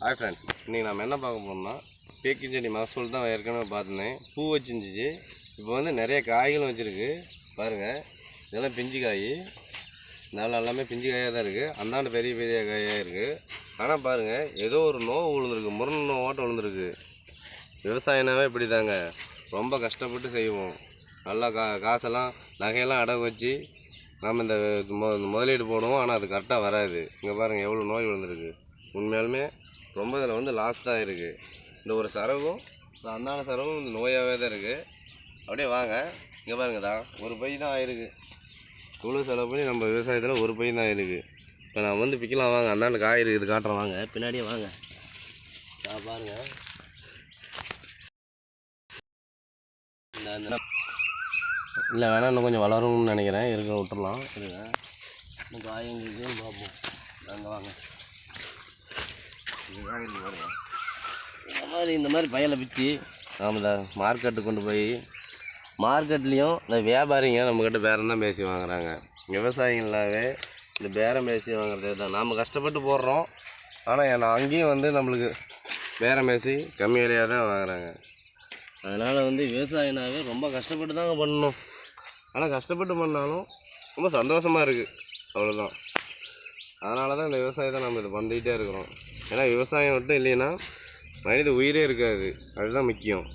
Hi friends இன்றைக்கி நம்ம என்ன பார்க்க போகிறோம்னா பேக்கி செடி மகசூல் தான் ஏற்கனவே பார்த்துனேன் பூ வச்சிருந்துச்சு. இப்போ வந்து நிறைய காய்களும் வச்சுருக்கு. பாருங்கள் இதெல்லாம் பிஞ்சு காய் நல்லா எல்லாமே பிஞ்சு காயாக தான் இருக்குது அந்தாண்டு பெரிய பெரிய காயாக இருக்குது ஆனால் பாருங்கள் ஏதோ ஒரு நோவு விழுந்துருக்கு முரண் நோவாட்டம் விழுந்துருக்கு விவசாயனாவே இப்படி தாங்க ரொம்ப கஷ்டப்பட்டு செய்வோம். நல்லா கா காசெல்லாம் நகையெல்லாம் அடகு வச்சு நம்ம இந்த மொ- முதலீடு போடுவோம். ஆனால் அது கரெக்டாக வராது. இங்கே பாருங்கள் எவ்வளோ நோய் விழுந்திருக்கு உண்மையாலுமே ரொம்ப இதில் வந்து லாஸ்ட்டாக இருக்குது இந்த ஒரு சரவும் இந்த அந்தான சரவும் இந்த நோயாகவே தான் இருக்குது அப்படியே வாங்க. இங்கே பாருங்கதான் ஒரு பை தான் ஆயிருக்கு. இவ்வளோ செலவு பண்ணி நம்ம விவசாயத்தில் ஒரு பை தான் ஆயிருக்கு. இப்போ நான் வந்து பிக்கலாம் வாங்க. அந்தாண்டு காய் இருக்குது காட்டுறேன் வாங்க. பின்னாடியே வாங்க. நான் பாருங்க. இந்த இல்லை வேணா இன்னும் கொஞ்சம் வளரும்னு நினைக்கிறேன். இருக்க விட்டுறலாம். இருங்க. இன்னும் காயம் இருக்குன்னு பார்ப்போம். நாங்கள் வாங்க இது காய் இருக்கு பாருங்க இந்த மாதிரி இந்த மாதிரி பயலை பிச்சு நாம் மார்க்கெட்டு மார்க்கெட்டுக்கு கொண்டு போய் மார்க்கெட்லேயும் இந்த வியாபாரிங்க நம்மக்கிட்ட பேரம் தான் பேசி வாங்குறாங்க. விவசாயிங்களாவே இந்த பேரம் பேசி வாங்குறது தான் நாம் கஷ்டப்பட்டு போடுறோம். ஆனால் அங்கேயும் வந்து நம்மளுக்கு பேரம் பேசி கம்மி விலையாக தான் வாங்குறாங்க. அதனால் வந்து விவசாயினாவே ரொம்ப கஷ்டப்பட்டு தாங்க பண்ணணும். ஆனால் கஷ்டப்பட்டு பண்ணாலும் ரொம்ப சந்தோஷமாக இருக்குது அவ்வளோதான் அதனால தான் இந்த விவசாயத்தை நம்ம இது பண்ணிக்கிட்டே இருக்கிறோம். ஏன்னா விவசாயம் மட்டும் இல்லைன்னா மனித உயிரே இருக்காது. அதுதான் முக்கியம்.